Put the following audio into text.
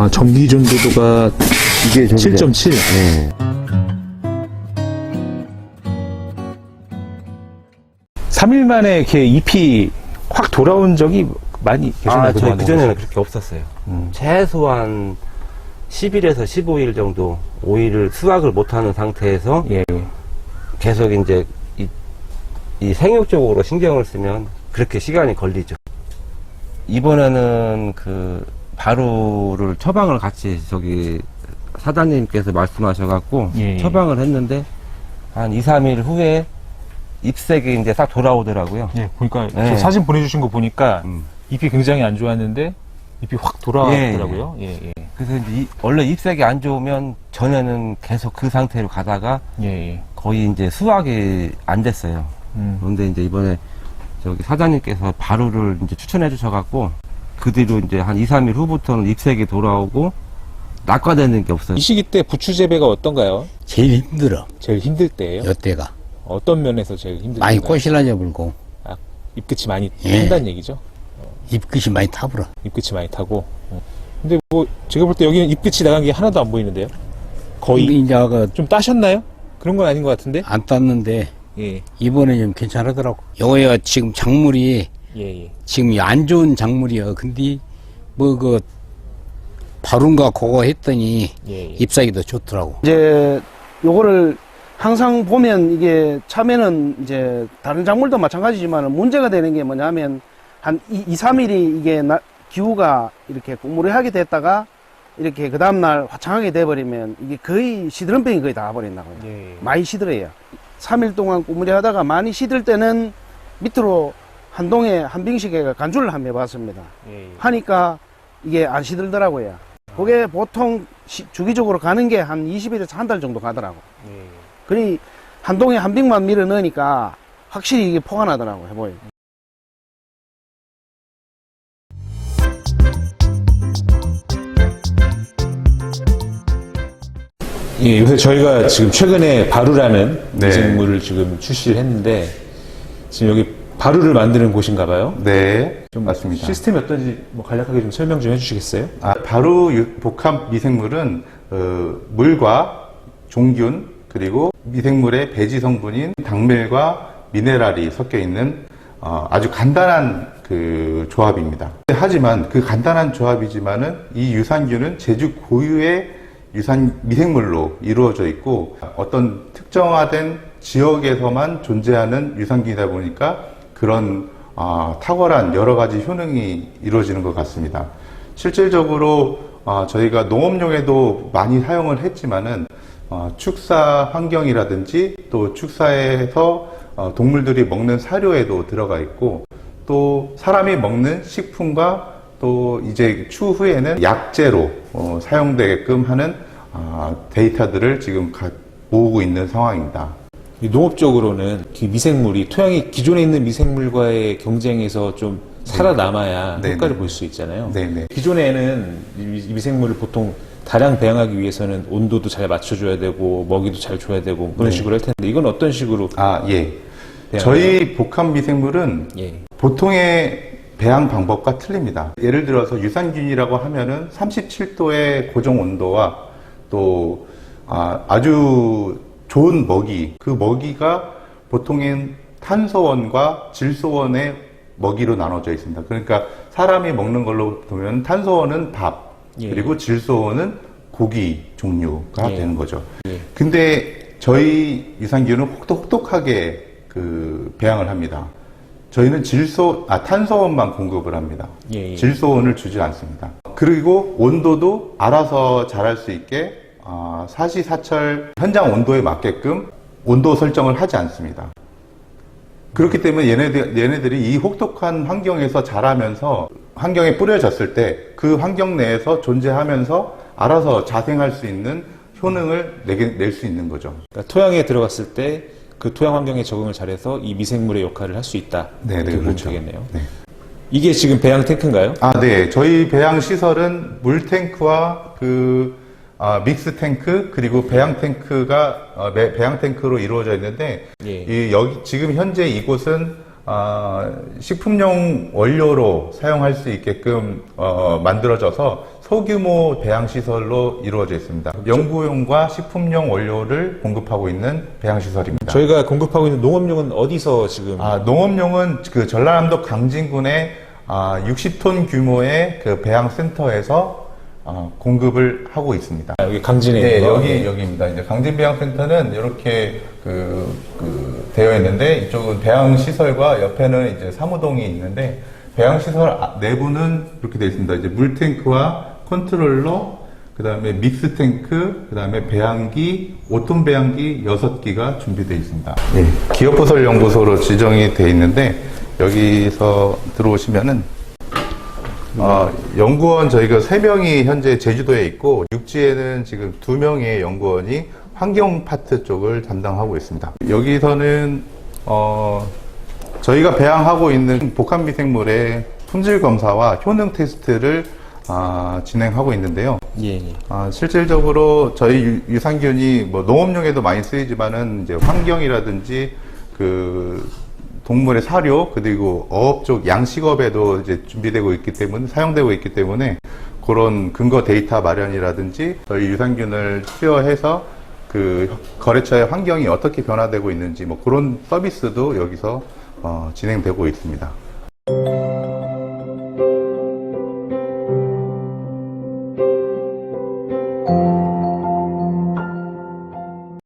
아, 전기 전도도가 이게 전기 7.7. 네. 3일 만에 이렇게 잎이 확 돌아온 적이 많이 계셨나요? 아, 저희 그전에는 그렇게 없었어요. 음. 최소한 10일에서 15일 정도 오이를 수확을 못하는 상태에서 예, 예. 계속 이제 이, 이 생육 쪽으로 신경을 쓰면 그렇게 시간이 걸리죠. 이번에는 그 바루를 처방을 같이 저기 사장님께서 말씀하셔갖고 예, 예. 처방을 했는데 한 2, 3일 후에 ip색이 이제 싹 돌아오더라고요. 예, 보니까 네. 저 사진 보내주신 거 보니까 음. 잎이 굉장히 안 좋았는데 잎이 확 돌아왔더라고요. 예, 예. 그래서 이제 이- 원래 ip색이 안 좋으면 전에는 계속 그 상태로 가다가 예, 예. 거의 이제 수확이 안 됐어요. 음. 그런데 이제 이번에 저기 사장님께서 바루를 이제 추천해 주셔갖고 그 뒤로 이제 한 2, 3일 후부터는 잎색이 돌아오고 낙과되는 게 없어요. 이 시기 때 부추 재배가 어떤가요? 제일 힘들어. 제일 힘들 때예요? 여태가 어떤 면에서 제일 힘들까요? 많이 꽃이라져 불고 잎끝이 많이 예. 탄다는 얘기죠? 잎끝이 많이 타불어. 잎끝이 많이 타고. 어. 근데 뭐 제가 볼 때 여기는 잎끝이 나간 게 하나도 안 보이는데요? 거의 이제 그좀 따셨나요? 그런 건 아닌 것 같은데? 안 땄는데 예, 이번에 좀 괜찮으더라고. 요거야 지금 작물이 예, 예. 지금 안 좋은 작물이야. 근데 뭐 그 바른가 그거 했더니 예, 예. 잎사귀 도 좋더라고. 이제 요거를 항상 보면 이게 참외는 이제 다른 작물도 마찬가지지만 문제가 되는 게 뭐냐면 한 2, 3일이 이게 나- 기후가 이렇게 꾸무리하게 됐다가 이렇게 그 다음날 화창하게 돼버리면 이게 거의 시드름병이 거의 다 버린다고요. 예, 예. 많이 시들어요. 3일 동안 꾸무리 하다가 많이 시들 때는 밑으로 한 동에 한 빙씩에 간주를 한번 해봤습니다. 예, 예. 하니까 이게 안 시들더라고요. 그게 보통 시- 주기적으로 가는 게 한 20일에서 한 달 정도 가더라고. 예, 예. 그니 한 동에 한 빙만 밀어 넣으니까 확실히 이게 포가 나더라고 해보여. 예, 요새 저희가 지금 최근에 바루라는 네. 미생물을 지금 출시를 했는데 지금 여기 바루를 만드는 곳인가 봐요. 네, 좀 맞습니다. 시스템이 어떤지 뭐 간략하게 좀 설명 좀 해주시겠어요? 아, 바로 유- 복합 미생물은 어, 물과 종균 그리고 미생물의 배지 성분인 당밀과 미네랄이 섞여 있는 어, 아주 간단한 그 조합입니다. 하지만 그 간단한 조합이지만은 이 유산균은 제주 고유의 유산 미생물로 이루어져 있고 어떤 특정화된 지역에서만 존재하는 유산균이다 보니까 그런 아, 탁월한 여러 가지 효능이 이루어지는 것 같습니다. 실질적으로 아, 저희가 농업용에도 많이 사용을 했지만은 어, 축사 환경이라든지 또 축사에서 어, 동물들이 먹는 사료에도 들어가 있고 또 사람이 먹는 식품과 또 이제 추후에는 약재로 어, 사용되게끔 하는 아, 데이터들을 지금 가- 모으고 있는 상황입니다. 이 농업적으로는 그 미생물이 토양이 기존에 있는 미생물과의 경쟁에서 좀 살아남아야 네, 효과를 네. 볼수 있잖아요. 네네. 기존에는 이이 미생물을 보통 다량 배양하기 위해서는 온도도 잘 맞춰줘야 되고 먹이도 잘 줘야 되고 그런 네. 식으로 할 텐데 이건 어떤 식으로 아, 예. 저희 복합 미생물은 예. 보통의 배양 방법과 틀립니다. 예를 들어서 유산균이라고 하면은 37도의 고정 온도와 또 아, 아주 좋은 먹이, 그 먹이가 보통엔 탄소원과 질소원의 먹이로 나눠져 있습니다. 그러니까 사람이 먹는 걸로 보면 탄소원은 밥, 예. 그리고 질소원은 고기 종류가 예. 되는 거죠. 예. 근데 저희 유산균은 혹독혹독하게 그 배양을 합니다. 저희는 질소, 아, 탄소원만 공급을 합니다. 예, 예. 질소원을 주지 않습니다. 그리고 온도도 알아서 자랄 수 있게 아, 사시사철 현장 온도에 맞게끔 온도 설정을 하지 않습니다. 그렇기 때문에 얘네들, 얘네들이 이 혹독한 환경에서 자라면서 환경에 뿌려졌을 때 그 환경 내에서 존재하면서 알아서 자생할 수 있는 효능을 낼 수 있는 거죠. 그러니까 토양에 들어갔을 때 그 토양 환경에 적응을 잘해서 이 미생물의 역할을 할 수 있다. 네, 이렇게 네, 보면 그렇죠. 되겠네요. 네. 이게 지금 배양 탱크인가요? 아, 네. 저희 배양 시설은 물 탱크와 그 아, 믹스 탱크 그리고 배양 탱크가 어, 배- 배양 탱크로 이루어져 있는데 예. 이 여기 지금 현재 이곳은 아, 식품용 원료로 사용할 수 있게끔 어, 만들어져서 소규모 배양 시설로 이루어져 있습니다. 연구용과 식품용 원료를 공급하고 있는 배양 시설입니다. 저희가 공급하고 있는 농업용은 어디서 지금 아, 농업용은 그 전라남도 강진군의 아, 60톤 규모의 그 배양 센터에서 어, 공급을 하고 있습니다. 아, 여기 강진에 네, 있는 거? 여기 여기입니다. 이제 강진 배양 센터는 이렇게 그, 그 되어 있는데 이쪽은 배양 시설과 옆에는 이제 사무동이 있는데 배양 시설 아- 내부는 이렇게 되어 있습니다. 이제 물 탱크와 컨트롤러, 그 다음에 믹스 탱크, 그 다음에 배양기, 5톤 배양기 6기가 준비되어 있습니다. 예, 기업부설 연구소로 지정이 되어 있는데 여기서 들어오시면은 아, 연구원 저희가 세명이 현재 제주도에 있고 육지에는 지금 두명의 연구원이 환경 파트 쪽을 담당하고 있습니다. 여기서는 어, 저희가 배양하고 있는 복합 미생물의 품질 검사와 효능 테스트를 아, 진행하고 있는데요. 예, 예. 아, 실질적으로 저희 유- 유산균이 뭐 농업용에도 많이 쓰이지만은 이제 환경이라든지 그 동물의 사료 그리고 어업 쪽 양식업에도 이제 준비되고 있기 때문에 사용되고 있기 때문에 그런 근거 데이터 마련이라든지 저희 유산균을 투여해서 그 거래처의 환경이 어떻게 변화되고 있는지 뭐 그런 서비스도 여기서 어, 진행되고 있습니다.